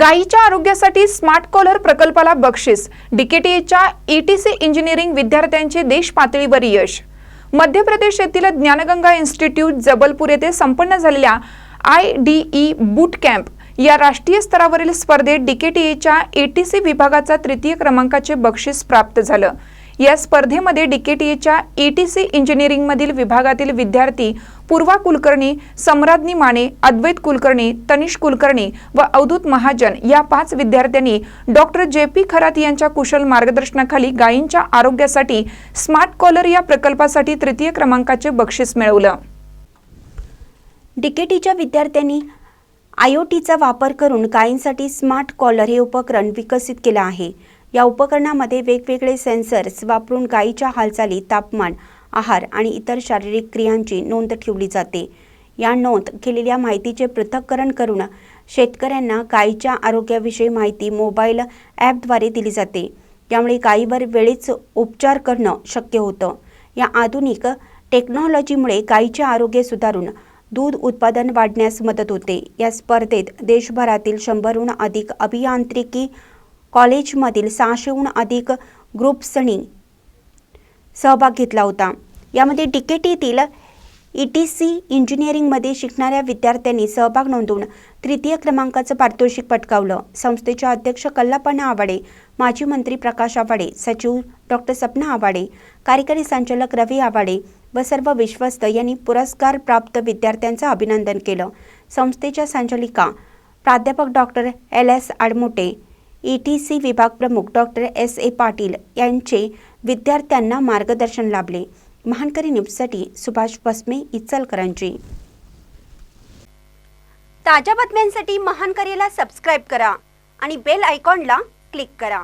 गायीच्या आरोग्यासाठी smart collar प्रकल्पाला बक्षीस. डीकेटीएच्या ईटीसी इंजिनिअरिंग विद्यार्थ्यांचे देश पातळीवर यश. मध्य प्रदेश येथील ज्ञानगंगा इन्स्टिट्यूट जबलपूर येथे संपन्न झालेल्या I D E boot camp या राष्ट्रीय स्तरावरील स्पर्धेत डीकेटीएच्या एटीसी विभागाचा तृतीय क्रमांकाचे बक्षीस प्राप्त झालं. या स्पर्धेमध्ये डीकेटीएच्या सी इंजिनिअरिंगमधील विभागातील विद्यार्थी पूर्वा कुलकर्णी सम्राज्ञी माने अद्वैत कुलकर्णी तनिष कुलकर्णी व अवधूत महाजन या पाच विद्यार्थ्यांनी डॉक्टर जे पी खरात यांच्या कुशल मार्गदर्शनाखाली गायींच्या आरोग्यासाठी स्मार्ट कॉलर या प्रकल्पासाठी तृतीय क्रमांकाचे बक्षीस मिळवलं. डीकेटीच्या विद्यार्थ्यांनी आय ओ टीचा वापर करून गायींसाठी स्मार्ट कॉलर हे उपकरण विकसित केलं आहे. या उपकरणामध्ये वेगवेगळे सेन्सर्स वापरून गायीच्या हालचाली तापमान आहार आणि इतर शारीरिक क्रियांची नोंद ठेवली जाते. या नोंद केलेल्या माहितीचे पृथक्करण करून शेतकऱ्यांना गायीच्या आरोग्याविषयी माहिती मोबाईल ॲपद्वारे दिली जाते. त्यामुळे गायीवर वेळीच उपचार करणं शक्य होतं. या आधुनिक टेक्नॉलॉजीमुळे गायीचे आरोग्य सुधारून दूध उत्पादन वाढण्यास मदत होते. या स्पर्धेत देशभरातील शंभरहून अधिक अभियांत्रिकी कॉलेजमधील सहाशेहून अधिक ग्रुप्सनी सहभाग घेतला होता. यामध्ये डीकेटीतील ई टी सी इंजिनिअरिंगमध्ये शिकणाऱ्या विद्यार्थ्यांनी सहभाग नोंदवून तृतीय क्रमांकाचं पारितोषिक पटकावलं. संस्थेच्या अध्यक्ष कल्लापण्णा आवाडे माजी मंत्री प्रकाश आवाडे सचिव डॉक्टर सपना आवाडे कार्यकारी संचालक रवी आवाडे व सर्व विश्वस्त यांनी पुरस्कार प्राप्त विद्यार्थ्यांचं अभिनंदन केलं. संस्थेच्या संचालिका प्राध्यापक doctor L S Admote ETC T C विभाग प्रमुख डॉक्टर एस ए पाटील यांचे विद्यार्थ्यांना मार्गदर्शन लाभले. महानकरी न्यूजसाठी सुभाष बसमे इचलकरांची ताज्या बातम्यांसाठी महानकरीला सबस्क्राईब करा आणि बेल आयकॉनला क्लिक करा.